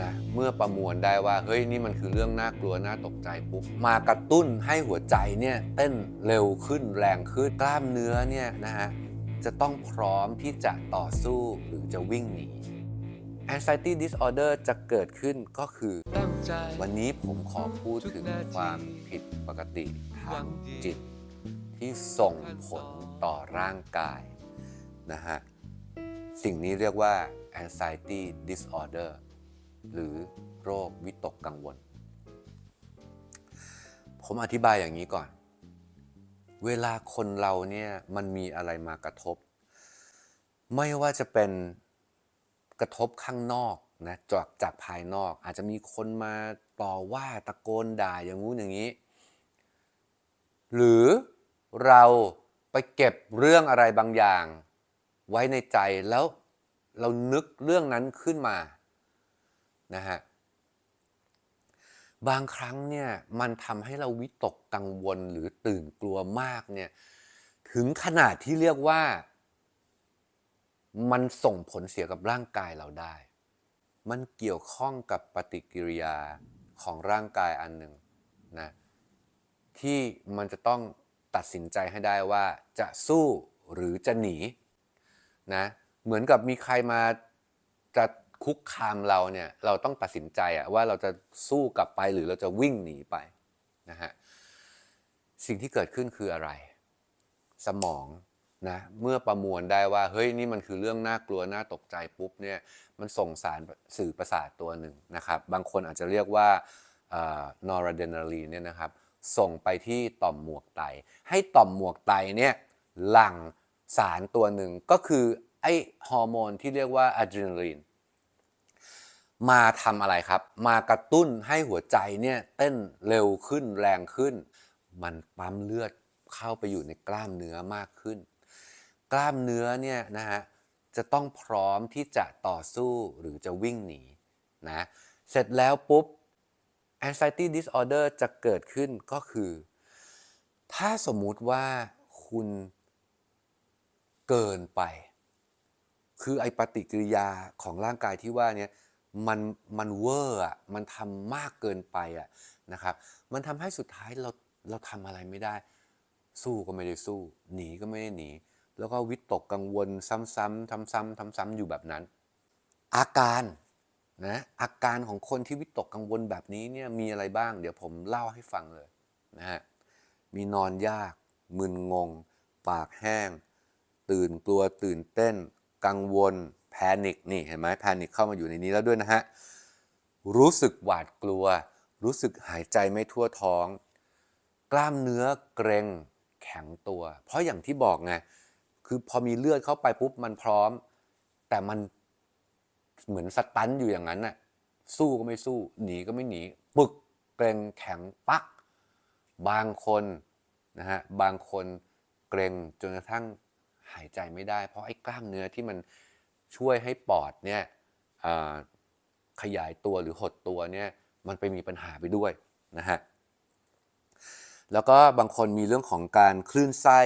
นะเมื่อประมวลได้ว่าเฮ้ยนี่มันคือเรื่องน่ากลัวน่าตกใจปุ๊บมากระตุ้นให้หัวใจเนี่ยเต้นเร็วขึ้นแรงขึ้นกล้ามเนื้อเนี่ยนะฮะจะต้องพร้อมที่จะต่อสู้หรือจะวิ่งหนี anxiety disorder จะเกิดขึ้นก็คือ วันนี้ผมขอพูดถึงความผิดปกติทางจิต ที่ส่งผลต่อร่างกายนะฮะ สิ่งนี้เรียกว่า anxiety disorder หรือโรควิตกกังวล ผมอธิบายอย่างนี้ก่อน เวลาคนเราเนี่ยมันมีอะไรมากระทบ ไม่ว่าจะเป็นกระทบข้างนอกนะจากจากภายนอกอาจจะมีคนมาต่อว่าตะโกนด่าอย่างงู้นอย่างนี้ หรือเราไปเก็บเรื่องอะไรบางอย่าง ไว้ในใจแล้วเรานึกเรื่องนั้นขึ้นมา นะฮะบางครั้งเนี่ยมันทำให้เราวิตกกังวลหรือตื่นกลัวมากเนี่ยถึงขนาดที่เรียกว่า มันส่งผลเสียกับร่างกายเราได้ มันเกี่ยวข้องกับปฏิกิริยาของร่างกายอันหนึ่งนะที่มันจะต้องตัดสินใจให้ได้ว่าจะสู้หรือจะหนีนะเหมือนกับมีใครมาจะ คุกคามเราเนี่ยเราต้องตัดสินใจอะว่าเราจะสู้กลับไปหรือเราจะวิ่งหนีไปนะฮะสิ่งที่เกิดขึ้นคืออะไร สมองนะเมื่อประมวลได้ว่าเฮ้ยนี่มันคือเรื่องน่ากลัวน่าตกใจปุ๊บเนี่ยมันส่งสารสื่อประสาทตัวหนึ่งนะครับ บางคนอาจจะเรียกว่านอร์เดนาลีนเนี่ยนะครับ ส่งไปที่ต่อมหมวกไต ให้ต่อมหมวกไตเนี่ยหลั่งสารตัวหนึ่งก็คือไอฮอร์โมนที่เรียกว่าอะดรีนาลีน มาทำอะไรครับ มากระตุ้นให้หัวใจเนี่ยเต้นเร็วขึ้นแรงขึ้น มันปั๊มเลือดเข้าไปอยู่ในกล้ามเนื้อมากขึ้น กล้ามเนื้อเนี่ยนะฮะจะต้องพร้อมที่จะต่อสู้หรือจะวิ่งหนีนะเสร็จแล้วปุ๊บ anxiety disorder จะเกิดขึ้นก็คือ ถ้าสมมุติว่าคุณเกินไป คือไอปฏิกิริยาของร่างกายที่ว่าเนี่ย มันมันเวอร์อะมันทำมากเกินไปอะนะครับ มันทำให้สุดท้ายเราเราทำอะไรไม่ได้ สู้ก็ไม่ได้สู้ หนีก็ไม่ได้หนี แล้วก็วิตกกังวลซ้ำๆทำซ้ำทำซ้ำอยู่แบบนั้น อาการนะอาการของคนที่วิตกกังวลแบบนี้เนี่ยมีอะไรบ้าง เดี๋ยวผมเล่าให้ฟังเลยนะฮะมีนอนยาก มึนงง ปากแห้ง ตื่นกลัวตื่นเต้น กังวล นิคนี่เห็นไหมแพนิคเข้ามาอยู่ในนี้แล้วด้วยนะฮะ รู้สึกหวาดกลัว รู้สึกหายใจไม่ทั่วท้อง กล้ามเนื้อเกร็งแข็งตัว เพราะอย่างที่บอกไงคือพอมีเลือดเข้าไปปุ๊บมันพร้อม แต่มันเหมือนสตันอยู่อย่างนั้นน่ะสู้ก็ไม่สู้ หนีก็ไม่หนี ปึกเกร็งแข็งปัก บางคนนะฮะบางคนเกร็งจนกระทั่งหายใจไม่ได้ เพราะไอ้กล้ามเนื้อที่มัน ช่วยให้ปอดเนี่ยขยายตัวหรือหดตัวเนี่ยมันไปมีปัญหาไปด้วยนะฮะแล้วก็บางคนมีเรื่องของการคลื่นไส้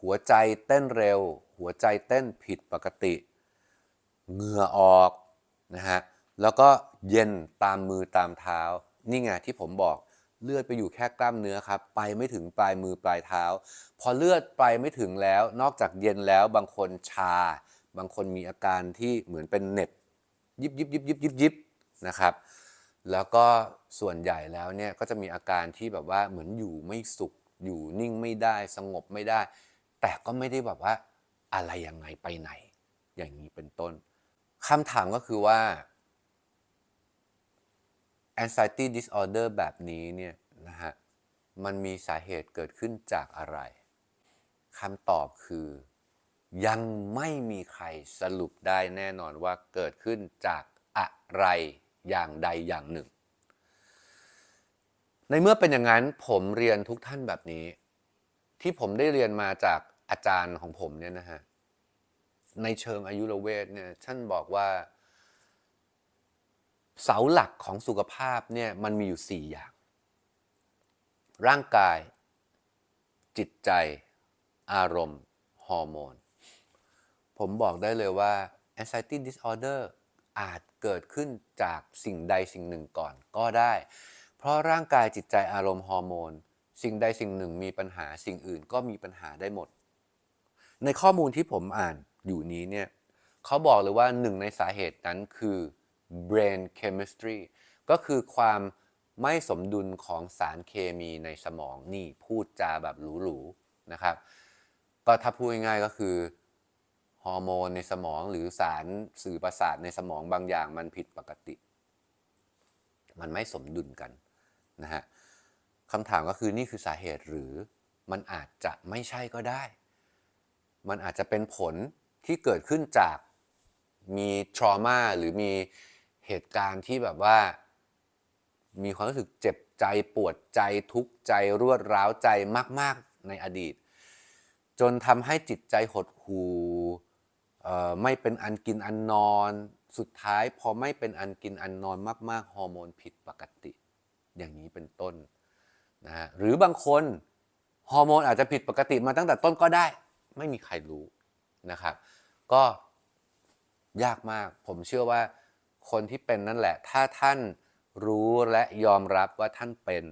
หัวใจเต้นเร็ว หัวใจเต้นผิดปกติ เหงื่อออกนะฮะแล้วก็เย็นตามมือตามเท้า นี่ไงที่ผมบอกเลือดไปอยู่แค่กล้ามเนื้อครับ ไปไม่ถึงปลายมือปลายเท้า พอเลือดไปไม่ถึงแล้ว นอกจากเย็นแล้วบางคนชา บางคนมีอาการที่เหมือนเป็นเน็บยิบยิบยิบยิบยิบยิบนะครับ แล้วก็ส่วนใหญ่แล้วเนี่ยก็จะมีอาการที่แบบว่าเหมือนอยู่ไม่สุข อยู่นิ่งไม่ได้สงบไม่ได้ แต่ก็ไม่ได้แบบว่าอะไรยังไงไปไหน อย่างนี้เป็นต้นคำถามก็คือว่า anxiety disorder แบบนี้เนี่ยนะฮะ มันมีสาเหตุเกิดขึ้นจากอะไรคำตอบคือ ยังไม่มีใครสรุปได้แน่นอนว่าเกิดขึ้นจากอะไรอย่างใดอย่างหนึ่ง ในเมื่อเป็นอย่างนั้นผมเรียนทุกท่านแบบนี้ ที่ผมได้เรียนมาจากอาจารย์ของผมเนี่ยนะฮะในเชิงอายุรเวทเนี่ยท่านบอกว่า เสาหลักของสุขภาพเนี่ยมันมีอยู่ 4 อย่าง ร่างกาย จิตใจ อารมณ์ ฮอร์โมน ผมบอกได้เลยว่า anxiety disorder อาจเกิดขึ้นจากสิ่งใดสิ่งหนึ่งก่อนก็ได้ เพราะร่างกายจิตใจอารมณ์ฮอร์โมน สิ่งใดสิ่งหนึ่งมีปัญหาสิ่งอื่นก็มีปัญหาได้หมด ในข้อมูลที่ผมอ่านอยู่นี้เนี่ยเขาบอกเลยว่าหนึ่งในสาเหตุนั้นคือ brain chemistry ก็คือความไม่สมดุลของสารเคมีในสมองนี่พูดจาแบบหรูๆนะครับ ก็ถ้าพูดง่ายๆก็คือ อร์โมนในสมองหรือสารสื่อประสาทในสมองบางอย่างมันผิดปกติ มันไม่สมดุลกันนะฮะคำถามก็คือนี่คือสาเหตุหรือมันอาจจะไม่ใช่ก็ได้ มันอาจจะเป็นผลที่เกิดขึ้นจากมีทรมาหรือมีเหตุการณ์ที่แบบว่า มีความรู้สึกเจ็บใจปวดใจทุกข์ใจรวดร้าวใจมาก ๆ ในอดีต จนทำให้จิตใจหดหู่ ไม่เป็นอันกินอันนอน สุดท้ายพอไม่เป็นอันกินอันนอนมาก ๆ ฮอร์โมนผิดปกติ อย่างนี้เป็นต้นนะฮะหรือบางคนฮอร์โมนอาจจะผิดปกติมาตั้งแต่ต้นก็ได้ ไม่มีใครรู้นะครับ ก็ยากมาก ผมเชื่อว่าคนที่เป็นนั่นแหละ ถ้าท่านรู้และยอมรับว่าท่านเป็น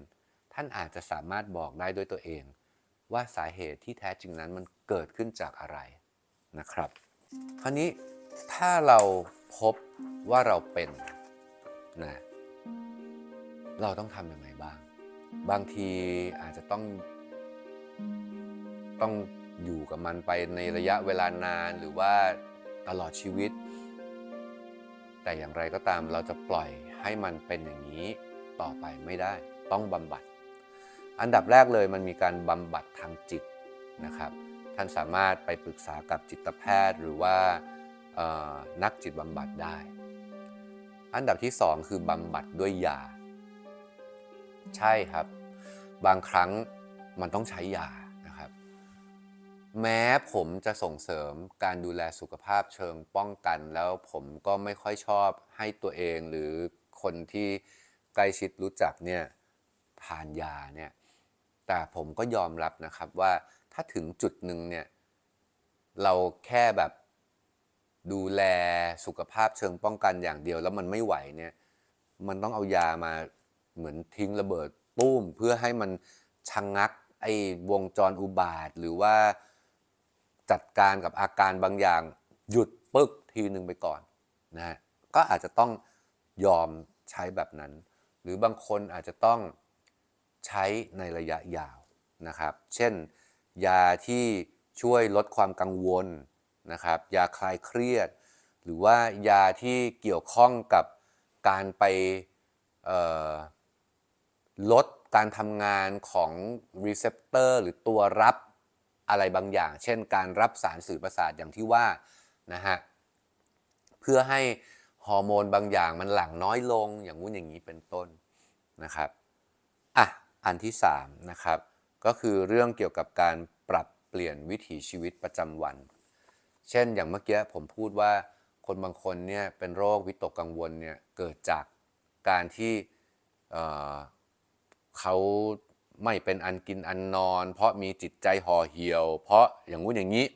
ท่านอาจจะสามารถบอกได้ด้วยตัวเอง ว่าสาเหตุที่แท้จริงนั้นมันเกิดขึ้นจากอะไรนะครับ คราวนี้ถ้าเราพบว่าเราเป็นนะเราต้องทำยังไงบ้าง บางทีอาจจะต้อง ต้องอยู่กับมันไปในระยะเวลานานหรือว่าตลอดชีวิต แต่อย่างไรก็ตามเราจะปล่อยให้มันเป็นอย่างนี้ต่อไปไม่ได้ ต้องบำบัด อันดับแรกเลยมันมีการบำบัดทางจิตนะครับ ท่านสามารถไปปรึกษากับจิตแพทย์หรือว่านักจิตบำบัดได้ อันดับที่สองคือบำบัดด้วยยา ใช่ครับ บางครั้งมันต้องใช้ยานะครับ แม้ผมจะส่งเสริมการดูแลสุขภาพเชิงป้องกัน แล้วผมก็ไม่ค่อยชอบให้ตัวเองหรือคนที่ใกล้ชิดรู้จักเนี่ยทานยาเนี่ยแต่ผมก็ยอมรับนะครับว่า ถ้าถึงจุดหนึ่งเนี่ย เราแค่แบบดูแลสุขภาพเชิงป้องกันอย่างเดียว แล้วมันไม่ไหวเนี่ย มันต้องเอายามาเหมือนทิ้งระเบิดปุ้ม เพื่อให้มันชะงงัก ไอ้วงจรอุบาท หรือว่าจัดการกับอาการบางอย่าง หยุดปึ๊กทีหนึ่งไปก่อนนะฮะก็อาจจะต้องยอมใช้แบบนั้น หรือบางคนอาจจะต้องใช้ในระยะยาวนะครับ เช่น ยาที่ช่วยลดความกังวลนะครับยาคลายเครียด หรือว่ายาที่เกี่ยวข้องกับการไปลดการทำงานของรีเซพเตอร์หรือตัวรับอะไรบางอย่าง เช่นการรับสารสื่อประสาทอย่างที่ว่านะฮะเพื่อให้ฮอร์โมนบางอย่างมันหลั่งน้อยลงอย่างงู้นอย่างนี้เป็นต้นนะครับอะอันที่3นะครับ ก็คือเรื่องเกี่ยวกับการปรับเปลี่ยนวิถีชีวิตประจำวัน เช่นอย่างเมื่อกี้ผมพูดว่าคนบางคนเนี่ยเป็นโรควิตกกังวลเนี่ยเกิดจากการที่เเขาไม่เป็นอันกินอันนอน เพราะมีจิตใจห่อเหี่ยว เพราะอย่างงู้นอย่างนี้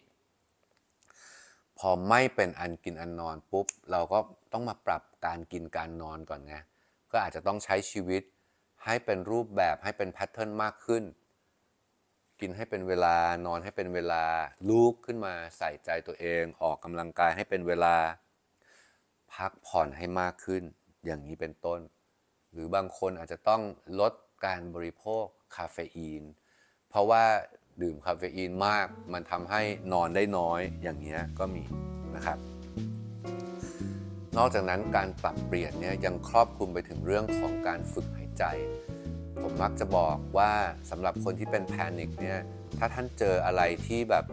พอไม่เป็นอันกินอันนอนปุ๊บเราก็ต้องมาปรับการกินการนอนก่อนไงก็อาจจะต้องใช้ชีวิตให้เป็นรูปแบบให้เป็นแพทเทิร์นมากขึ้น กินให้เป็นเวลานอนให้เป็นเวลาลุกขึ้นมาใส่ใจตัวเอง ออกกำลังกายให้เป็นเวลา พักผ่อนให้มากขึ้น อย่างนี้เป็นต้น หรือบางคนอาจจะต้องลดการบริโภคคาเฟอีน เพราะว่าดื่มคาเฟอีนมาก มันทำให้นอนได้น้อยอย่างเงี้ยก็มีนะครับ นอกจากนั้นการปรับเปลี่ยนเนี่ยยังครอบคลุมไปถึงเรื่องของการฝึกหายใจ ผมมักจะบอกว่าสำหรับคนที่เป็นแพนิคเนี่ยถ้าท่านเจออะไรที่แบบ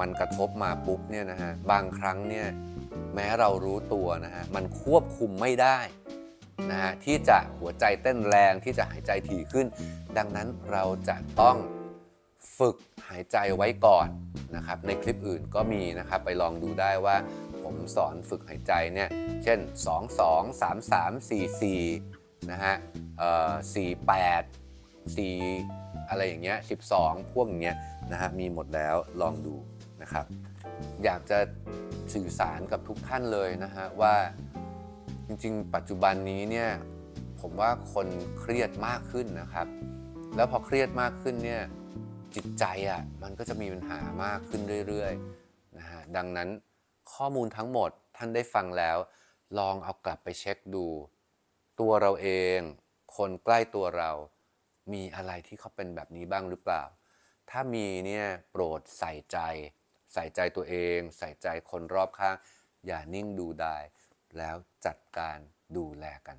มันกระทบมาปุ๊บเนี่ยนะฮะบางครั้งเนี่ยแม้เรารู้ตัวนะฮะมันควบคุมไม่ได้นะฮะที่จะหัวใจเต้นแรงที่จะหายใจถี่ขึ้น ดังนั้นเราจะต้องฝึกหายใจไว้ก่อนนะครับในคลิปอื่นก็มีนะครับไปลองดูได้ว่าผมสอนฝึกหายใจเนี่ยเช่น 2 2 3 3 4 4 นะฮะเอ่อ4 8 4อะไรอย่างเงี้ย12พวกอย่างเงี้ยนะฮะมีหมดแล้วลองดูนะครับ อยากจะสื่อสารกับทุกท่านเลยนะฮะว่าจริงๆ ปัจจุบันนี้เนี่ยผมว่าคนเครียดมากขึ้นนะครับ แล้วพอเครียดมากขึ้นเนี่ยจิตใจอะมันก็จะมีปัญหามากขึ้นเรื่อยๆนะฮะดังนั้นข้อมูลทั้งหมดท่านได้ฟังแล้ว ลองเอากลับไปเช็คดู ตัวเราเอง คนใกล้ตัวเรา มีอะไรที่เขาเป็นแบบนี้บ้างหรือเปล่า ถ้ามีเนี่ยโปรดใส่ใจ ใส่ใจตัวเอง ใส่ใจคนรอบข้าง อย่านิ่งดูได้แล้วจัดการดูแลกัน